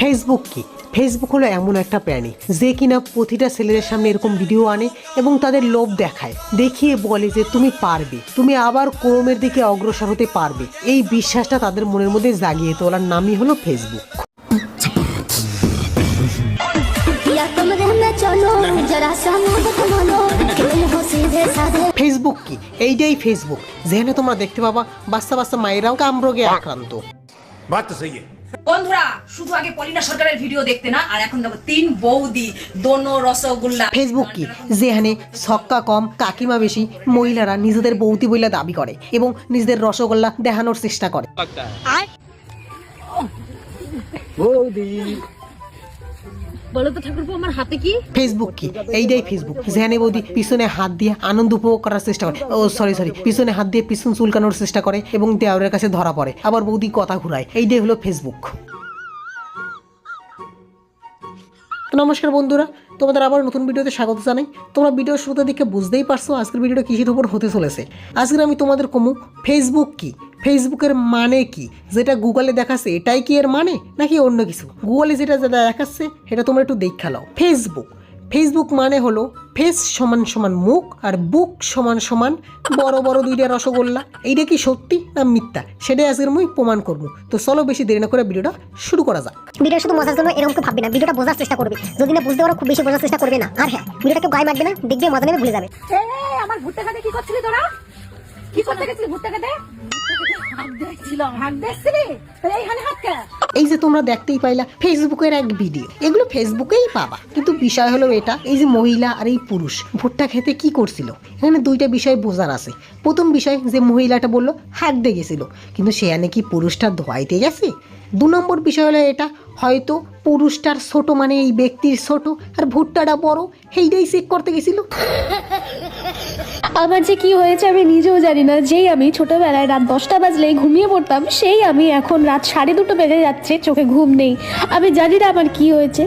Facebook হ্যাঁ? কি? Facebook হলো এমন একটা প্যানি যে কিনা প্রতিটা ছেলেদের সামনে এরকম ভিডিও আনে এবং তাদের লোভ দেখায়। দেখিয়ে বলে যে তুমি পারবে তুমি আবার ক্রমের দিকে অগ্রসর হতে পারবে। এই বিশ্বাসটা তাদের মনের মধ্যে জাগিয়ে তোলার নামই হলো ফেসবুক ফেসবুক কি? এইটাই ফেসবুক যেখানে তোমরা দেখতে পাবা বাচ্চা বাচ্চা মায়েরাও কামরোগে আক্রান্ত। বাচ্চা বন্ধুরা শুধু আগে পলিনা সরকারের ভিডিও দেখতে না আর এখন দেখো তিন বৌদি দোনো রসগোল্লা। ফেসবুক কি? যেখানে ছক্কা কম কাকিমা বেশি মহিলারা নিজেদের বৌদি বইলা দাবি করে এবং নিজেদের রসগোল্লা দেখানোর চেষ্টা করে। বলো ঠাকুরপো, আমার হাতে কি? ফেসবুক কি? এইটাই ফেসবুক যেখানে বৌদি পিছনে হাত দিয়ে আনন্দ উপভোগ করার চেষ্টা করে। ও সরি সরি পিছনে হাত দিয়ে পিছন চুলকানোর চেষ্টা করে এবং দেওয়ারের কাছে ধরা পড়ে। আবার বৌদি কথা ঘুরায়। এইটাই হলো ফেসবুক নমস্কার বন্ধুরা। তোমাদের আবার নতুন ভিডিওতে স্বাগত জানাই। তোমরা ভিডিও শুরুতে দেখে বুঝতেই পারছ আজকের ভিডিওটা কৃষির উপর হতে চলেছে। আজকে আমি তোমাদের কমু ফেসবুক কি? ফেসবুকের মানে কি? যেটা গুগলে দেখাচ্ছে, এটাই কি এর মানে? নাকি অন্য কিছু? গুগলে যেটা যেটা দেখাচ্ছে, সেটা তোমরা একটু দেখ লাও ফেসবুক ফেসবুক মানে হলো ফেস সমান সমান মুখ আর বুক সমান সমান বড় বড় দুইটা রসগোল্লা। এইটা কি সত্যি না মিথ্যা? সেটাই আজকের মুই প্রমাণ করব। তো চলো বেশি দেরি না করে ভিডিওটা শুরু করা যাক। ভিডিও শুধু মজার জন্য এরকম কেউ ভাববে না। ভিডিওটা বোঝার চেষ্টা করবে। যদি না বুঝতে পারো খুব বেশি বোঝার চেষ্টা করবে না। আর হ্যাঁ ভিডিওটা কেউ গায়ে মারবে না দেখবে মজা নেবে ভুলে যাবে। আমার ভুট্টা খেতে কি করছিলি তোরা? কি করতে গেছিলি ভুট্টা খেতে এই যে তোমরা দেখতেই পাইলা ফেসবুকের এক ভিডিও এগুলো ফেসবুকেই পাবা। কিন্তু বিষয় হলো এটা, এই যে মহিলা আর এই পুরুষ, ভুট্টা খেতে কি করছিল? এখানে দুইটা বিষয় বোঝার আছে। প্রথম বিষয়, যে মহিলাটা বলল দিয়ে গেছিল। কিন্তু সে কি পুরুষটা ধোয়াইতে গেছে? দু নম্বর বিষয় হলো এটা হয়তো পুরুষটার ছোট মানে এই ব্যক্তির ছোট আর ভুট্টাটা বড় সেইটাই চেক করতে গেছিল। আমার যে কি হয়েছে আমি নিজেও জানি না। যেই আমি ছোটবেলায় রাত দশটা বাজলেই ঘুমিয়ে পড়তাম সেই আমি এখন রাত সাড়ে দুটো বেজে যাচ্ছে চোখে ঘুম নেই। আমি জানি না আমার কি হয়েছে।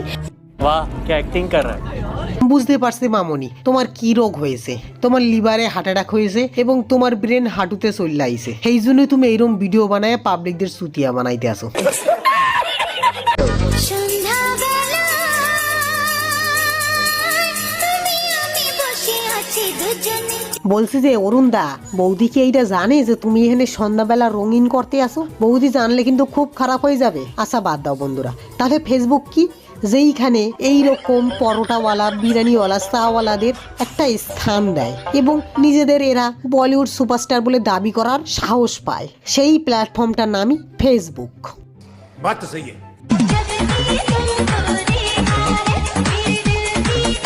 বুঝতে পারছি মামনি তোমার কি রোগ হয়েছে? তোমার লিভারে হার্ট অ্যাটাক হয়েছে এবং তোমার ব্রেন হাঁটুতে চলে আইছে। সেই জন্য তুমি এইরকম ভিডিও বানায় পাবলিকদের সুতিয়া বানাইতে আসো। বলছি যে অরুণ দা বৌদি কি এইটা জানে যে তুমি এখানে সন্ধ্যাবেলা রঙিন করতে আসো? বৌদি জানলে কিন্তু খুব খারাপ হয়ে যাবে। আশা বাদ দাও বন্ধুরা। তাহলে ফেসবুক কি? যেইখানে এই রকম পরোটাওয়ালা বিরিয়ানিওয়ালা চাওয়ালাদের একটা স্থান দেয় এবং নিজেদের এরা বলিউড সুপারস্টার বলে দাবি করার সাহস পায়। সেই প্ল্যাটফর্মটার নামই ফেসবুক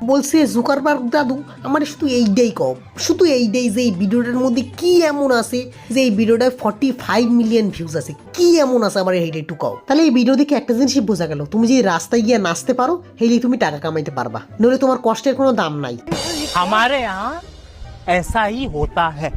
বলছে জুকারবার্গ দাদু আমার শুধু এইটাই কম শুধু এইটাই যে এই ভিডিওটার মধ্যে কি এমন আছে যে এই ভিডিওটায় ফর্টি ফাইভ মিলিয়ন ভিউজ আছে কি এমন আছে আমার এইটা একটু কম তাহলে এই ভিডিও দেখে একটা জিনিসই বোঝা গেল তুমি যদি রাস্তায় গিয়ে নাচতে পারো হেলেই তুমি টাকা কামাইতে পারবা নইলে তোমার কষ্টের কোনো দাম নাই हमारे यहाँ ऐसा ही होता है